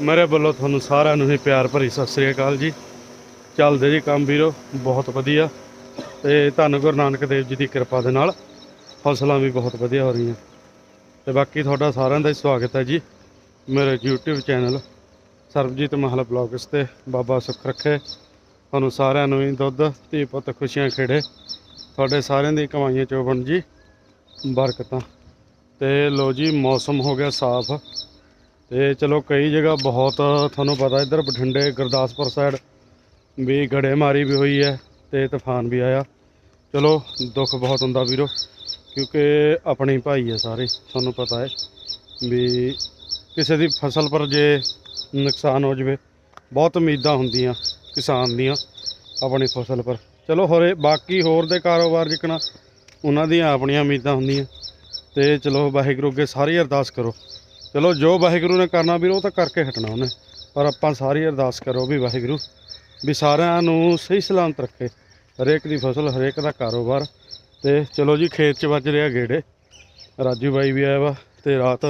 ਮੇਰੇ ਵੱਲੋਂ ਤੁਹਾਨੂੰ ਸਾਰਿਆਂ ਨੂੰ ਹੀ ਪਿਆਰ ਭਰੀ ਸਤਿ ਸ੍ਰੀ ਅਕਾਲ ਜੀ। ਚੱਲਦੇ ਜੀ ਕੰਮ ਵੀਰੋ, ਬਹੁਤ ਵਧੀਆ। ਤੇ ਧੰਨ ਗੁਰੂ ਨਾਨਕ ਦੇਵ ਜੀ ਦੀ ਕਿਰਪਾ ਦੇ ਨਾਲ ਫਸਲਾਂ ਵੀ ਬਹੁਤ ਵਧੀਆ ਹੋ ਰਹੀਆਂ। ਤੇ ਬਾਕੀ ਤੁਹਾਡਾ ਸਾਰਿਆਂ ਦਾ ਹੀ ਸਵਾਗਤ ਹੈ ਜੀ ਮੇਰੇ YouTube ਚੈਨਲ ਸਰਬਜੀਤ ਮਹਲ ਬਲੌਗਸ ਤੇ। ਬਾਬਾ ਸੁੱਖ ਰੱਖੇ। ਤੁਹਾਨੂੰ ਸਾਰਿਆਂ ਨੂੰ ਹੀ ਦੁੱਧ, ਧੀ ਪੁੱਤ ਖੁਸ਼ੀਆਂ ਖੇੜੇ। ਤੁਹਾਡੇ ਸਾਰਿਆਂ ਦੀ ਕਮਾਈਆਂ 'ਚੋਂ ਬਣ ਜੀ, ਬਰਕਤਾਂ। ਤੇ ਲੋ ਜੀ, ਮੌਸਮ ਹੋ ਗਿਆ ਸਾਫ਼। ਤੇ ਚਲੋ ਕਈ ਜਗ੍ਹਾ ਬਹੁਤ ਤੁਹਾਨੂੰ ਪਤਾ ਇੱਧਰ ਬਠਿੰਡੇ, ਗੁਰਦਾਸਪੁਰ ਸਾਈਡ ਵੀ ਗੜੇਮਾਰੀ ਵੀ ਹੋਈ ਹੈ ਤੇ ਤੂਫਾਨ ਵੀ ਆਇਆ। ਚਲੋ ਦੁੱਖ ਬਹੁਤ ਹੁੰਦਾ ਵੀਰੋ, ਕਿਉਂਕਿ ਆਪਣੀ ਭਾਈ ਹੈ ਸਾਰੇ, ਤੁਹਾਨੂੰ ਪਤਾ ਹੈ ਵੀ ਕਿਸੇ ਦੀ ਫਸਲ ਪਰ ਜੇ ਨੁਕਸਾਨ ਹੋ ਜਵੇ, ਬਹੁਤ ਉਮੀਦਾਂ ਹੁੰਦੀਆਂ ਕਿਸਾਨ ਦੀਆਂ ਆਪਣੀ ਫਸਲ ਪਰ। ਚਲੋ ਹੋਰੇ ਬਾਕੀ ਹੋਰ ਦੇ ਕਾਰੋਬਾਰ ਜਿਕਣਾ, ਉਹਨਾਂ ਦੀਆਂ ਆਪਣੀਆਂ ਉਮੀਦਾਂ ਹੁੰਦੀਆਂ। ਤੇ ਚਲੋ ਵਾਹਿਗੁਰੂ ਅੱਗੇ ਸਾਰੀ ਅਰਦਾਸ ਕਰੋ। ਚਲੋ, ਜੋ ਵਾਹਿਗੁਰੂ ਨੇ ਕਰਨਾ ਵੀਰ, ਉਹ ਤਾਂ ਕਰਕੇ ਹਟਣਾ ਉਹਨੇ। ਪਰ ਆਪਾਂ ਸਾਰੀ ਅਰਦਾਸ ਕਰੋ ਵੀ ਵਾਹਿਗੁਰੂ, ਵੀ ਸਾਰਿਆਂ ਨੂੰ ਸਹੀ ਸਲਾਮਤ ਰੱਖੇ। ਹਰੇਕ ਦੀ ਫਸਲ, ਹਰੇਕ ਦਾ ਕਾਰੋਬਾਰ। ਤੇ ਚਲੋ ਜੀ, ਖੇਤ 'ਚ ਵੱਜ ਰਿਹਾ ਗੇੜੇ। ਰਾਜੂ ਬਾਈ ਵੀ ਆਇਆ ਵਾ, ਤੇ ਰਾਤ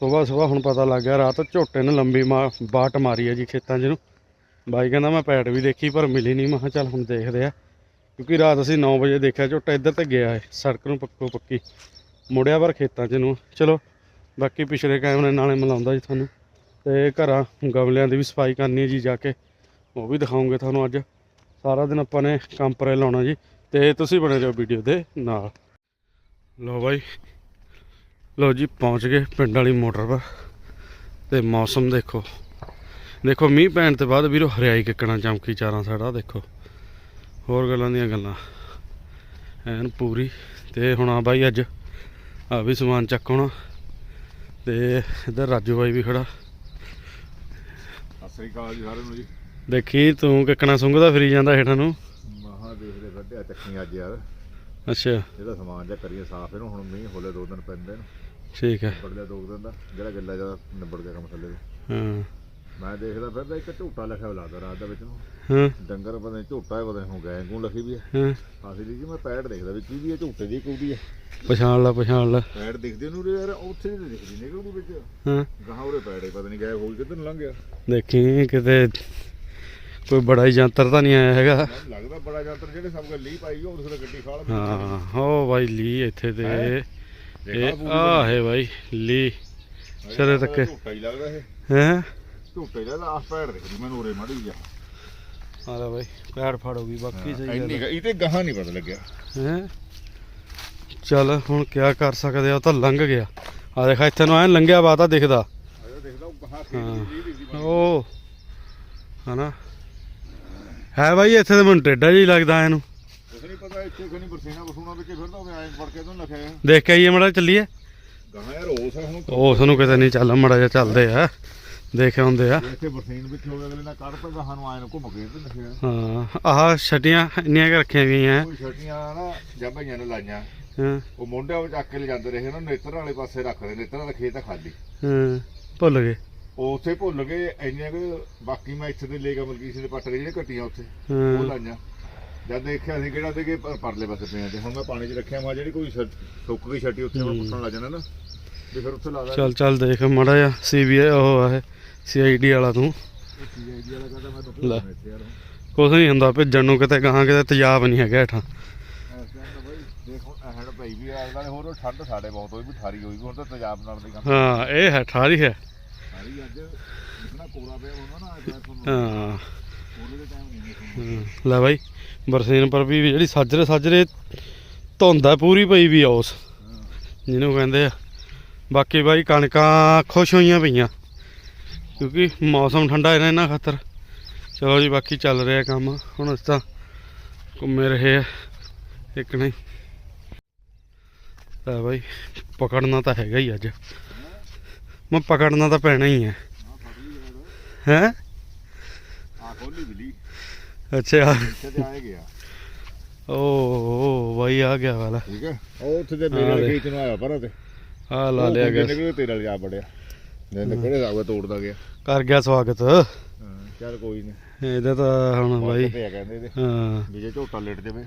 ਸਵੇਰ ਸਵੇਰ ਹੁਣ ਪਤਾ ਲੱਗ ਗਿਆ, ਰਾਤ ਝੋਟੇ ਨੇ ਲੰਬੀ ਮਾ, ਬਾਟ ਮਾਰੀ ਹੈ ਜੀ ਖੇਤਾਂ 'ਚ ਨੂੰ। ਬਾਈ ਕਹਿੰਦਾ, ਮੈਂ ਪੈਟ ਵੀ ਦੇਖੀ, ਪਰ ਮਿਲੀ ਨਹੀਂ। ਮੈਂ ਕਿਹਾ, ਚੱਲ ਹੁਣ ਦੇਖਦੇ ਆ। ਕਿਉਂਕਿ ਰਾਤ ਅਸੀਂ 9 ਵਜੇ ਦੇਖਿਆ, ਝੋਟਾ ਇੱਧਰ ਤੇ ਗਿਆ ਹੈ ਸੜਕ ਨੂੰ ਪੱਕੋ ਪੱਕੀ ਮੁੜਿਆ ਪਰ ਖੇਤਾਂ 'ਚ ਨੂੰ। ਚਲੋ ਬਾਕੀ ਪਿਛਲੇ ਕੈਮਰੇ ਨਾਲੇ ਮਿਲਾਉਂਦਾ ਜੀ ਤੁਹਾਨੂੰ। ਤੇ ਘਰਾਂ, ਗਮਲਿਆਂ ਦੀ ਵੀ ਸਫ਼ਾਈ ਕਰਨੀ ਹੈ ਜੀ ਜਾ ਕੇ। ਉਹ ਵੀ ਦਿਖਾਉਂਗੇ ਤੁਹਾਨੂੰ ਅੱਜ। ਸਾਰਾ ਦਿਨ ਆਪਾਂ ਨੇ ਕੰਮ ਪਰੇ ਲਾਉਣਾ ਜੀ। ਤੇ ਤੁਸੀਂ ਬਣੇ ਰਹੋ ਵੀਡੀਓ ਦੇ ਨਾਲ। ਲੋ ਬਾਈ। ਲੋ ਜੀ, ਪਹੁੰਚ ਗਏ ਪਿੰਡ ਵਾਲੀ ਮੋਟਰ ਪਰ। ਤੇ ਮੌਸਮ ਦੇਖੋ। ਦੇਖੋ, ਮੀਂਹ ਪੈਣ ਤੋਂ ਬਾਅਦ ਵੀਰੋ ਹਰਿਆਈ ਕਿੱਕਣਾ ਚਮਕੀ ਚਾਰਾਂ ਸਾਡਾ ਦੇਖੋ। ਹੋਰ ਗੱਲਾਂ ਦੀਆਂ ਗੱਲਾਂ। ਐਨ ਪੂਰੀ। ਤੇ ਹੁਣ ਆ ਬਾਈ ਅੱਜ। ਆ ਵੀ ਸਮਾਨ ਚੱਕ ਚੱਕਣਾ ਤੇ ਇੱਧਰ ਰਾਜੂ ਬਾਈ ਵੀ ਖੜਾ। ਸ੍ਰੀ ਅਕਾਲ ਜੀ ਸਾਰਿਆਂ ਨੂੰ ਜੀ। ਦੇਖੀ ਤੂੰ ਕਿੱਕਣਾ ਸੁੰਘਦਾ ਫਿਰੀ ਜਾਂਦਾ ਹੇਠਾਂ ਨੂੰ? ਮਹਾ ਦੇਖਦੇ ਕੱਢਿਆ ਚੱਕੀਆਂ ਅੱਜ ਯਾਰ। ਅੱਛਾ। ਜਿਹੜਾ ਸਮਾਨ ਜਾਂ ਕਰੀਏ ਸਾਫ਼ ਇਹਨੂੰ ਹੁਣ ਮੀਂਹ ਹੋਲੇ ਦੋ ਦਿਨ ਪੈਂਦੇ ਨੇ। ਠੀਕ ਹੈ। ਨਿਬੜ ਲਿਆ ਦੋ ਦਿਨ ਦਾ ਜਿਹੜਾ ਗੱਲਾ ਜ਼ਿਆਦਾ ਨਿਬੜ ਗਿਆ ਕੰਮ ਥੱਲੇ। ਹਾਂ। ਮੈਂ ਦੇਖਦਾ ਫਿਰਦਾ ਇੱਕ ਝੋਟਾ ਲਿਖਿਆ ਲੱਗਦਾ ਰਾਤ ਦੇ ਵਿੱਚ ਨੂੰ। ਹਾਂ। ਡੰਗਰ ਪਤਾ ਨਹੀਂ ਝੋਟਾ ਹੈ ਪਤਾ ਨਹੀਂ ਗਏ ਗੂੰ ਲਿਖੀ ਵੀ ਹੈ ਹਾਂ। ਦੀ ਜੀ ਮੈਂ ਪੈੜ ਦੇਖਦਾ ਵੀ ਕੀ ਵੀ ਹੈ ਝੋਟੇ ਦੀ ਕੋਈ ਹੈ ਪਛਾਣ ਲਾ ਪਛਾਣ ਲਾ। ਪੈੜ ਦਿਖਦੇ ਨੂੰ ਯਾਰ ਉੱਥੇ ਨਹੀਂ ਦਿਖਦੀ ਨਿਕਲ ਉਹਦੇ ਵਿੱਚ। ਹਾਂ। ਗਾਹਾਂ ਉਹਦੇ ਪੈੜ ਹੀ ਪਤਾ ਨਹੀਂ ਗਏ ਹੋਲ ਕਿੱਧਰ ਨੂੰ ਲੰਘ ਗਿਆ। ਦੇਖੀ ਕਿਤੇ ਕੋਈ ਬੜਾ ਹੀ ਯੰਤਰ ਤਾਂ ਨਹੀਂ ਆਇਆ ਹੈਗਾ। ਲੱਗਦਾ ਬੜਾ ਯੰਤਰ ਜਿਹੜੇ ਸਭ ਗੱਲ ਲੀ ਪਾਈ ਉਹ ਉਹਦੇ ਗੱਡੀ ਖਾਲ ਹਾਂ ਹੋ ਬਾਈ ਲੀ ਇੱਥੇ ਤੇ ਹੈਂ? ਇਹ ਆ ਹੈ ਬਾਈ ਲੀ ਸਿਰੇ ਤੱਕ। ਝੋਟਾ ਹੀ ਲੱਗਦਾ ਇਹ। ਹੈ? ਝੋਟੇ ਦਾ ਆਸ ਪੈੜ ਦਿਖਦੀ ਮੈਨੂੰ ਉਰੇ ਮਾੜੀ ਜਾ। ਆ ਲੈ ਬਾਈ ਪੈਰ ਫੜੋਗੀ ਬਾਕੀ ਸਹੀ ਇੰਨੀ ਗੱਲ ਇਹ ਤੇ ਗਾਹਾਂ ਨਹੀਂ ਪਤਾ ਲੱਗਿਆ। ਹੈ? ਚੱਲ ਹੁਣ ਕੀ ਕਰ ਸਕਦੇ ਆ ਉਹ ਤਾਂ ਲੰਘ ਗਿਆ। ਆ ਦੇਖ ਇੱਥੇ ਨੂੰ ਐ ਲੰਘਿਆ ਵਾ ਤਾਂ ਦਿਖਦਾ। ਆਇਆ ਦੇਖਦਾ ਉਹ ਗਾਹਾਂ ਹਾਂ। ਦੀ ਹਨਾ? ਹੈ ਬਾਈ ਇੱਥੇ ਤਾਂ ਮੈਨੂੰ ਟੇਡਾ ਜਿਹਾ ਹੀ ਲੱਗਦਾ ਇਹਨੂੰ। ਕੁਛ ਨਹੀਂ ਪਤਾ ਇੱਥੇ ਕੋਈ ਨਹੀਂ ਬਰਸੀਨਾ ਬਸੂਣਾ ਵਿੱਚ ਫਿਰਦਾ ਉਹ ਐਂ ਫੜ ਕੇ ਤੋਂ ਲਿਖਿਆ ਦੇਖ ਕੇ ਆਈਏ ਮੜਾ ਚੱਲੀਏ। ਗਾਹਾਂ ਯਾਰ ਉਸ ਆ ਹੁਣ। ਉਸ ਨੂੰ ਕਿਤੇ ਨਹੀਂ ਚੱਲ ਮੜਾ ਜਿਹਾ ਚੱਲਦੇ ਆ। ਦੇਖੇ ਹੁੰਦੇ ਆ। ਜੇ ਇੱਥੇ ਬਰਸੀਨ ਵਿੱਚ ਹੋਵੇ ਅਗਲੇ ਨਾਲ ਕੱਢ ਤਾ ਗਾਹਾਂ ਨੂੰ ਐਂ ਨੂੰ ਘੁੰਮ ਕੇ ਤੇ ਲਿਖਿਆ ਹਾਂ ਆਹ ਛਟੀਆਂ ਇੰਨੀਆਂ ਕੁ ਰੱਖੀਆਂ ਗਈਆਂ। ਕੋਈ ਛਟੀਆਂ ਨਾ ਜਾਂ ਭਈਆਂ ਨੇ ਲਾਈਆਂ। ਹਾਂ। ਉਹ ਮੁੰਡਿਆਂ ਵਿੱਚ ਚੱਕ ਕੇ ਲੈ ਜਾਂਦੇ ਰਹੇ ਨਾ ਨੇਤਰ ਵਾਲੇ ਪਾਸੇ ਰੱਖਦੇ ਨੇਤਰਾਂ ਦਾ ਖੇਤ ਆ ਖਾਲੀ। ਹਾਂ ਭੁੱਲ ਗਏ। ਉਹ ਉੱਥੇ ਭੁੱਲ ਗਏ ਇੰਨੀਆਂ ਕਿ ਬਾਕੀ ਮੈਂ ਇੱਥੇ ਦੇ ਲੈ ਗਿਆ ਮਲਕੀਤ ਦੇ ਪੱਟ ਗਏ ਜਿਹੜੇ ਕੱਟੀਆਂ ਉੱਥੇ ਉਹ ਲਾਈਆਂ। ਜਦ ਦੇਖਿਆ ਸੀ ਕਿਹੜਾ ਤੇ ਕਿ ਪਰ- ਪਰਲੇ ਪਾਸੇ ਪਿਆ ਤੇ ਹੁਣ ਮੈਂ ਪਾਣੀ 'ਚ ਰੱਖਿਆ ਮਾ ਜਿਹੜੀ ਕੋਈ ਛ- ਸੁੱਕ ਗਈ ਛੱਟੀ ਉੱਥੇ ਹੁਣ ਪੁੱਟਣ ਲੱਗ ਜਾਣਾ ਨਾ। ਤੇ ਫਿਰ ਉੱਥੇ ਲਾ ਚੱਲ ਚੱਲ ਦੇਖ ਮੜਾ ਜਿਹਾ ਸੀਬੀਆਈ ਉਹ ਆ ਸੀਆਈਡੀ ਵਾਲਾ ਤੂੰ ਸੀਆਈਡੀ ਵਾਲਾ ਕਹਿੰਦਾ ਮੈਂ ਤਾਂ। ਲੈ। ਭੁੱਲ ਇੱਥੇ ਯਾਰ ਕੁਛ ਨਹੀਂ ਹੁੰਦਾ, ਭੇਜਣ ਨੂੰ ਕਿਤੇ ਗਾਹਾਂ ਕਿਤੇ ਤੇਜ਼ਾਬ ਨਹੀਂ ਹੈਗਾ ਹੇਠਾਂ। ਹਾਂ, ਇਹ ਹੈ, ਠਾਰੀ ਹੈ। ਹਾਂ। ਲੈ ਬਾਈ, ਬਰਸੀਨ ਪਰ ਵੀ ਜਿਹੜੀ ਸਾਜਰੇ ਸਾਜਰੇ ਧੁੰਦ ਪੂਰੀ ਪਈ ਵੀ ਆ ਉਸ। ਜਿਹਨੂੰ ਕਹਿੰਦੇ ਆ। ਬਾਕੀ ਬਾਈ ਕਣਕਾਂ ਖੁਸ਼ ਹੋਈਆਂ ਪਈਆਂ। ਕਿਉਂਕਿ ਮੌਸਮ ਠੰਡਾ ਹੈ ਨਾ ਇਹਨਾਂ ਖਾਤਰ। ਚਲੋ ਜੀ ਬਾਕੀ ਚੱਲ ਰਿਹਾ ਕੰਮ। ਹੁਣ ਅਸੀਂ ਤਾਂ ਘੁੰਮੇ ਰਹੇ ਆ। ਇੱਕ ਨਹੀਂ। ਤਾਂ ਬਾਈ ਪਕੜਨਾ ਤਾਂ ਹੈਗਾ ਹੀ ਅੱਜ। ਮੈਂ ਪਕੜਨਾ ਤਾਂ ਪੈਣਾ ਹੀ ਹੈ। ਹੈ? ਆ ਖੋਲੀ ਬਿਲੀ। ਅੱਛਾ। ਇੱਥੇ ਗਿਆ। ਓ ਬਾਈ ਆ ਗਿਆ ਵਾਲਾ। ਠੀਕ ਹੈ। ਉਹ ਉੱਥੇ ਤੇ ਮੇਰੇ ਹਾਂ, ਵਾਲੇ ਦੇਖ। ਖੇਤ ਨੂੰ ਆਇਆ ਪਰ ਤੇ। ਆ ਲਾ ਲਿਆ ਗਿਆ। ਨਿਕਲ ਤੇਰੇ ਵਾਲੇ ਆ ਬੜਿਆ। ਨੇ ਕਿਹੜੇ ਸਾਗ ਤੋੜਦਾ ਗਿਆ? ਕਰ ਗਿਆ ਸਵਾਗਤ। ਹਾਂ ਚੱਲ ਕੋਈ ਨਹੀਂ ਇਹਦਾ ਤਾਂ ਹੁਣ ਬਾਈ ਕਹਿੰਦੇ ਇਹਦੇ। ਹਾਂ। ਵੀ ਜੇ ਝੋਟਾ ਲੇਟ ਜਾਵੇ।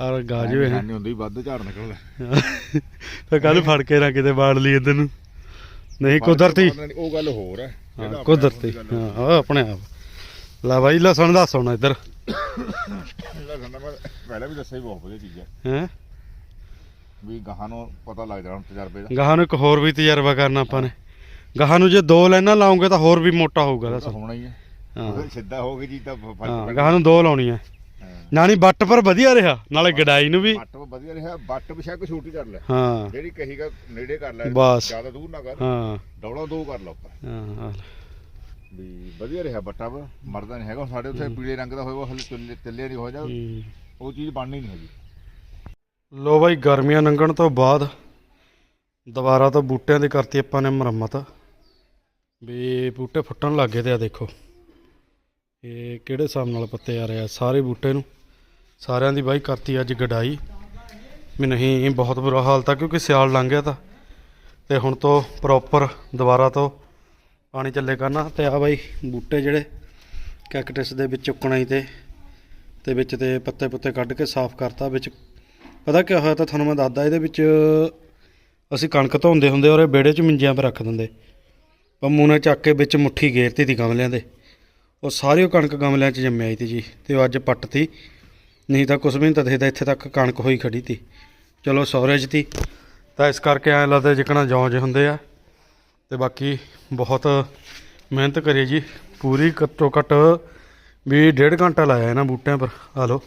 ਆਰ ਗਾਜ ਵੇ ਨਿਸ਼ਾਨੀ ਹੁੰਦੀ ਵੱਧ ਝਾੜ ਨਿਕਲਦਾ। ਫਿਰ ਕੱਲ ਫੜ ਕੇ ਨਾ ਕਿਤੇ ਬਾੜ ਲਈ ਇੱਧਰ ਨੂੰ। ਨਹੀਂ ਕੁਦਰਤੀ। ਉਹ ਗੱਲ ਹੋਰ ਹੈ। ਹਾਂ ਕੁਦਰਤੀ। ਦੀ ਹਾਂ ਉਹ ਆਪਣੇ ਆਪ। ਲੈ ਬਾਈ ਲਸਣ ਦੱਸ ਹੁਣ ਇੱਧਰ। ਗੰਨਾ ਮੈਂ ਪਹਿਲਾਂ ਵੀ ਦੱਸਿਆ ਹੀ ਬਹੁਤ ਵਧੀਆ ਚੀਜ਼ ਹੈ। ਹੈ? ਵੀ ਗਾਹਾਂ ਨੂੰ ਪਤਾ ਲੱਗ ਜਾਣਾ ਤਜਰਬੇ ਦਾ। ਗਾਹਾਂ ਨੂੰ ਇੱਕ ਹੋਰ ਵੀ ਤਜਰਬਾ ਕਰਨਾ ਆਪਾਂ ਨੇ। ਗਾਹਾਂ ਨੂੰ ਜੇ ਦੋ ਲਾਈਨਾਂ ਲਾਉਂਗੇ ਤਾਂ ਹੋਰ ਵੀ ਮੋਟਾ ਹੋਊਗਾ ਲਸਣ ਹੋਣਾ ਹੀ ਹੈ। ਹਾਂ ਸਿੱਧਾ ਹੋ ਗਈ ਜੀ ਤਾਂ ਹਾਂ। ਗਾਹਾਂ ਨੂੰ ਦੋ ਲਾਉਣੀਆਂ ਹਾਂ। ਨਾਨੀ ਬੱਟ ਪਰ ਵਧੀਆ ਰਿਹਾ ਨਾਲੇ ਗਡਾਈ ਨੂੰ ਵੀ। ਬੱਟ ਵਧੀਆ ਰਿਹਾ ਬੱਟ ਬਿਸ਼ੱਕ ਛੋਟੀ ਕਰ ਲੈ। ਹਾਂ। ਜਿਹੜੀ ਕਹੀਗਾ ਨੇੜੇ ਕਰ ਲੈ ਬਸ। ਜ਼ਿਆਦਾ ਦੂਰ ਨਾ ਕਰ। ਹਾਂ। ਡੌਲਾ ਦੋ ਕਰ ਲਾ ਉੱਪਰ। ਹਾਂ ਵੀ ਵਧੀਆ ਰਿਹਾ ਬੱਟਾ ਮਰਦਾ ਨਹੀਂ ਹੈਗਾ। ਸਾਡੇ ਉੱਥੇ ਪੀਲੇ ਰੰਗ ਦਾ ਹੋਇਆ ਹਲੇ ਤਿੱਲੇ ਤਿੱਲੇ ਨਹੀਂ ਹੋ ਜਾ। ਉਹ ਚੀਜ਼ ਬਣਨੀ ਨਹੀਂ ਹੈਗੀ। ਲੋ ਬਾਈ ਗਰਮੀਆਂ ਲੰਘਣ ਤੋਂ ਬਾਅਦ ਦੁਬਾਰਾ ਤੋਂ ਬੂਟਿਆਂ ਦੀ ਕਰਤੀ ਆਪਾਂ ਨੇ ਮੁਰੰਮਤ। ਵੀ ਬੂਟੇ ਫੁੱਟਣ ਲੱਗ ਗਏ ਤੇ ਆ ਦੇਖੋ। ਇਹ ਕਿਹੜੇ ਹਿਸਾਬ ਨਾਲ ਪੱਤੇ ਆ ਰਹੇ ਆ? ਸਾਰੇ ਬੂਟੇ ਨੂੰ ਸਾਰਿਆਂ ਦੀ ਬਾਈ ਕਰਤੀ ਅੱਜ ਗਡਾਈ। ਵੀ ਨਹੀਂ ਬਹੁਤ ਬੁਰਾ ਹਾਲ ਤਾਂ, ਕਿਉਂਕਿ ਸਿਆਲ ਲੰਘ ਗਿਆ ਤਾਂ। ਤੇ ਹੁਣ ਤੋਂ ਪ੍ਰੋਪਰ ਦੁਬਾਰਾ ਤੋਂ ਪਾਣੀ ਚੱਲੇ ਕਰਨਾ। ਤੇ ਆ ਬਾਈ ਬੂਟੇ ਜਿਹੜੇ ਕੈਕਟਸ ਦੇ ਵਿੱਚ ਚੁੱਕਣਾ ਹੀ ਤੇ ਤੇ ਵਿੱਚ ਤੇ ਪੱਤੇ ਪੁੱਤੇ ਕੱਢ ਕੇ ਸਾਫ਼ ਕਰਤਾ ਵਿੱਚ। ਪਤਾ ਕੀ ਹੋਇਆ ਤਾਂ ਤੁਹਾਨੂੰ ਮੈਂ ਦੱਸਦਾ, ਇਹਦੇ ਵਿੱਚ ਅਸੀਂ ਕਣਕ ਧੋਂਦੇ ਹੁੰਦੇ ਔਰ ਇਹ ਵਿਹੜੇ 'ਚ ਮਿੰਜਿਆਂ 'ਤੇ ਰੱਖ ਦਿੰਦੇ। ਪੰਮੂ ਨੇ ਚੱਕ ਕੇ ਵਿੱਚ ਮੁੱਠੀ ਗੇਰਤੀ ਤੀ ਗਮਲਿਆਂ ਦੇ। ਉਹ ਸਾਰੀ ਉਹ ਕਣਕ ਗਮਲਿਆਂ 'ਚ ਜੰਮਿਆ ਆਈ ਤੀ ਜੀ, ਤੇ ਉਹ ਅੱਜ ਪੱਟ ਤੀ। ਨਹੀਂ ਤਾਂ ਕੁਛ ਵੀ ਨਹੀਂ ਤਾਂ ਦੇਖਦਾ ਇੱਥੇ ਤੱਕ ਕਣਕ ਹੋਈ ਖੜੀ ਤੀ। ਚਲੋ ਸੌਰੇਜ ਤੀ, ਤਾਂ ਇਸ ਕਰਕੇ ਐਂ ਲੱਗਦਾ ਜਿਕਣਾ ਜੌਂ ਜਿਹੇ ਹੁੰਦੇ ਆ। ਤੇ ਬਾਕੀ ਬਹੁਤ ਮਿਹਨਤ ਕਰੀ ਜੀ, ਪੂਰੀ ਘੱਟੋ ਘੱਟ ਵੀ ਡੇਢ ਘੰਟਾ ਲਾਇਆ ਇਹਨਾਂ ਬੂਟਿਆਂ ਪਰ। ਆ ਲਓ,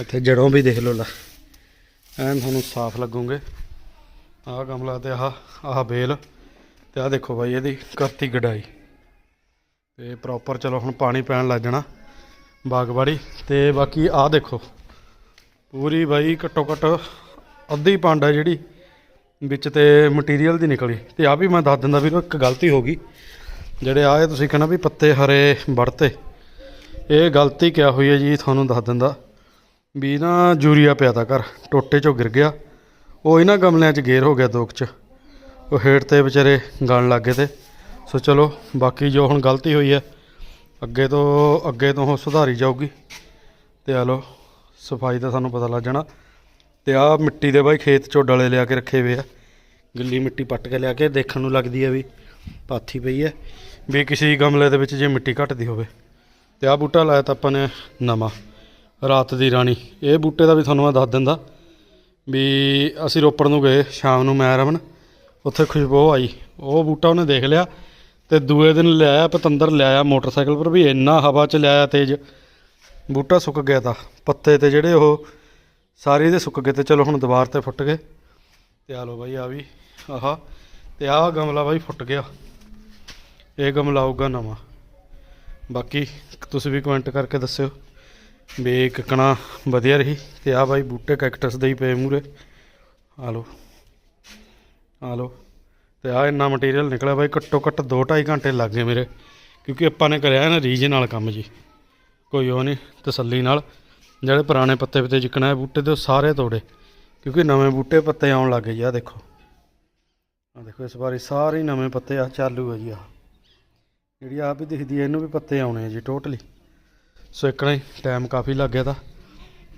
ਇੱਥੇ ਜੜੋਂ ਵੀ ਦੇਖ ਲਓ ਲਾ। ਐਨ ਤੁਹਾਨੂੰ ਸਾਫ਼ ਲੱਗੂਗੇ। ਆਹ ਗਮਲਾ ਤੇ ਆਹ ਆਹ ਬੇਲ। ਤੇ ਆਹ ਦੇਖੋ ਬਾਈ, ਇਹਦੀ ਕਰਤੀ ਗਡਾਈ। ਤੇ ਪ੍ਰੋਪਰ ਚਲੋ ਹੁਣ ਪਾਣੀ ਪੈਣ ਲੱਗ ਜਾਣਾ ਬਾਗਬਾੜੀ। ਤੇ ਬਾਕੀ ਆਹ ਦੇਖੋ, ਪੂਰੀ ਬਾਈ ਘੱਟੋ ਘੱਟ ਅੱਧੀ ਪੰਡ ਹੈ ਜਿਹੜੀ, ਵਿੱਚ ਤੇ ਮਟੀਰੀਅਲ ਦੀ ਨਿਕਲੀ। ਤੇ ਆ ਵੀ ਮੈਂ ਦੱਸ ਦਿੰਦਾ ਵੀਰੋ, ਇੱਕ ਗਲਤੀ ਹੋ ਗਈ। ਜਿਹੜੇ ਆਏ ਤੁਸੀਂ ਕਹਿੰਦਾ ਵੀ ਪੱਤੇ ਹਰੇ ਵੜਤੇ, ਇਹ ਗਲਤੀ ਕਿਆ ਹੋਈ ਹੈ ਜੀ, ਤੁਹਾਨੂੰ ਦੱਸ ਦਿੰਦਾ। ਵੀ ਨਾ ਯੂਰੀਆ ਪਿਆ ਤਾ ਘਰ, ਟੋਟੇ ਚੋਂ ਗਿਰ ਗਿਆ। ਉਹ ਇਹਨਾਂ ਗਮਲਿਆਂ 'ਚ ਗੇਰ ਹੋ ਗਿਆ ਦੋਕ 'ਚ। ਉਹ ਹੇਠ ਤੇ ਵਿਚਾਰੇ ਗਲਣ ਲੱਗੇ ਤੇ। ਸੋ ਚਲੋ, ਬਾਕੀ ਜੋ ਹੁਣ ਗਲਤੀ ਹੋਈ ਹੈ, ਅੱਗੇ ਤੋਂ ਅੱਗੇ ਤੋਂ ਉਹ ਸੁਧਾਰੀ ਜਾਊਗੀ। ਤੇ ਆ ਲੋ ਸਫ਼ਾਈ ਦਾ ਸਾਨੂੰ ਪਤਾ ਲੱਗ ਜਾਣਾ। ਤੇ ਆ ਮਿੱਟੀ ਦੇ ਬਾਈ ਖੇਤ ਚੋਂ ਡਲੇ ਲਿਆ ਕੇ ਰੱਖੇ ਹੋਏ ਆ। ਗਿੱਲੀ ਮਿੱਟੀ ਪੱਟ ਕੇ ਲਿਆ ਕੇ ਦੇਖਣ ਨੂੰ ਲੱਗਦੀ ਹੈ ਵੀ ਪਾਥੀ ਪਈ ਹੈ ਵੀ ਕਿਸੇ ਗਮਲੇ ਦੇ ਵਿੱਚ ਜੇ ਮਿੱਟੀ ਘਟਦੀ ਹੋਵੇ। ਤੇ ਆ ਬੂਟਾ ਲਾਇਆ ਤਾਂ ਆਪਾਂ ਨੇ ਨਵਾਂ, ਰਾਤ ਦੀ ਰਾਣੀ। ਇਹ ਬੂਟੇ ਦਾ ਵੀ ਤੁਹਾਨੂੰ ਮੈਂ ਦੱਸ ਦਿੰਦਾ। ਵੀ ਅਸੀਂ ਰੋਪੜ ਨੂੰ ਗਏ ਸ਼ਾਮ ਨੂੰ, ਮੈਂ, ਰਮਨ। ਉੱਥੇ ਖੁਸ਼ਬੂ ਆਈ। ਉਹ ਬੂਟਾ ਉਹਨੇ ਦੇਖ ਲਿਆ ਤੇ ਦੂਏ ਦਿਨ ਲਿਆਇਆ ਪਤੰਦਰ ਲਿਆਇਆ ਮੋਟਰਸਾਈਕਲ ਪਰ ਵੀ ਇੰਨਾ ਹਵਾ ਚ ਲਿਆਇਆ ਤੇਜ਼। ਬੂਟਾ ਸੁੱਕ ਗਿਆ ਤਾਂ। ਪੱਤੇ ਤੇ ਜਿਹੜੇ ਉਹ ਸਾਰੇ ਦੇ ਸੁੱਕ ਗਏ ਤੇ ਚਲੋ ਹੁਣ ਦੀਵਾਰ ਤੇ ਫੁੱਟ ਗਏ। ਤੇ ਆ ਲੋ ਬਾਈ ਆ ਵੀ, ਆਹਾ। ਤੇ ਆਹ ਗਮਲਾ ਬਾਈ ਫੁੱਟ ਗਿਆ। ਇਹ ਗਮਲਾ ਆਊਗਾ ਨਵਾਂ। ਬਾਕੀ ਤੁਸੀਂ ਵੀ ਕਮੈਂਟ ਕਰਕੇ ਦੱਸਿਓ ਵੀ ਕਿਕਣਾ ਵਧੀਆ ਰਹੀ। ਤੇ ਆ ਬਾਈ ਬੂਟੇ ਕੈਕਟਸ ਦੇ ਹੀ ਪਏ ਮੂਰੇ ਆ ਲੋ ਆ ਲੋ ਤੇ ਆ ਇੰਨਾ ਮਟੀਰੀਅਲ ਨਿਕਲਿਆ ਬਾਈ, ਘੱਟੋ ਘੱਟ 2.5 ਘੰਟੇ ਲੱਗ ਗਏ ਮੇਰੇ। ਕਿਉਂਕਿ ਆਪਾਂ ਨੇ ਕਰਿਆ ਨਾ ਰੀਜ ਨਾਲ ਕੰਮ ਜੀ। ਕੋਈ ਉਹ ਨਹੀਂ, ਤਸੱਲੀ ਨਾਲ। ਜਿਹੜੇ ਪੁਰਾਣੇ ਪੱਤੇ ਪੱਤੇ ਜਿੱਕਣਾ ਹੈ, ਬੂਟੇ ਦੇ ਉਹ ਸਾਰੇ ਤੋੜੇ। ਕਿਉਂਕਿ ਨਵੇਂ ਬੂਟੇ ਪੱਤੇ ਆਉਣ ਲੱਗ ਗਏ ਜੀ ਆ, ਦੇਖੋ। ਆ ਦੇਖੋ, ਇਸ ਵਾਰੀ ਸਾਰੇ ਨਵੇਂ ਪੱਤੇ ਆ, ਚਾਲੂ ਹੈ ਜੀ ਆ ਜਿਹੜੀ ਆਪ ਵੀ ਦਿਖਦੀ ਹੈ ਇਹਨੂੰ ਵੀ ਪੱਤੇ ਆਉਣੇ ਆ ਜੀ ਟੋਟਲੀ ਸੋ ਇੱਕਣਾ ਹੀ ਟਾਈਮ ਕਾਫੀ ਲੱਗ ਗਿਆ ਤਾਂ।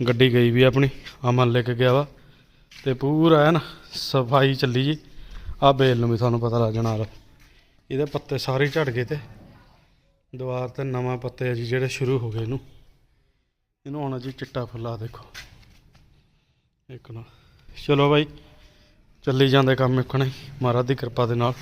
ਗੱਡੀ ਗਈ ਵੀ ਆਪਣੀ ਅਮਨ ਲੈ ਕੇ ਗਿਆ ਵਾ। ਤੇ ਪੂਰਾ ਐਨ ਸਫ਼ਾਈ ਚੱਲੀ ਜੀ। ਆ ਬੇਲ ਨੂੰ ਵੀ ਤੁਹਾਨੂੰ ਪਤਾ ਲੱਗ ਜਾਣਾ ਆ ਇਹਦੇ ਪੱਤੇ ਸਾਰੇ ਹੀ ਝੜ ਗਏ ਤੇ। ਦੁਆਰ ਤੇ ਨਵਾਂ ਪੱਤੇ ਆ ਜੀ, ਜਿਹੜੇ ਸ਼ੁਰੂ ਹੋ ਗਏ ਇਹਨੂੰ। ਇਹਨੂੰ ਆਉਣਾ ਜੀ ਚਿੱਟਾ ਫੁੱਲਾ ਦੇਖੋ। ਇੱਕ ਨਾ। ਚਲੋ ਬਾਈ, ਚੱਲੀ ਜਾਂਦੇ ਕੰਮ ਇੱਕਣਾ। ਹੀ ਮਹਾਰਾਜ ਦੀ ਕਿਰਪਾ ਦੇ ਨਾਲ।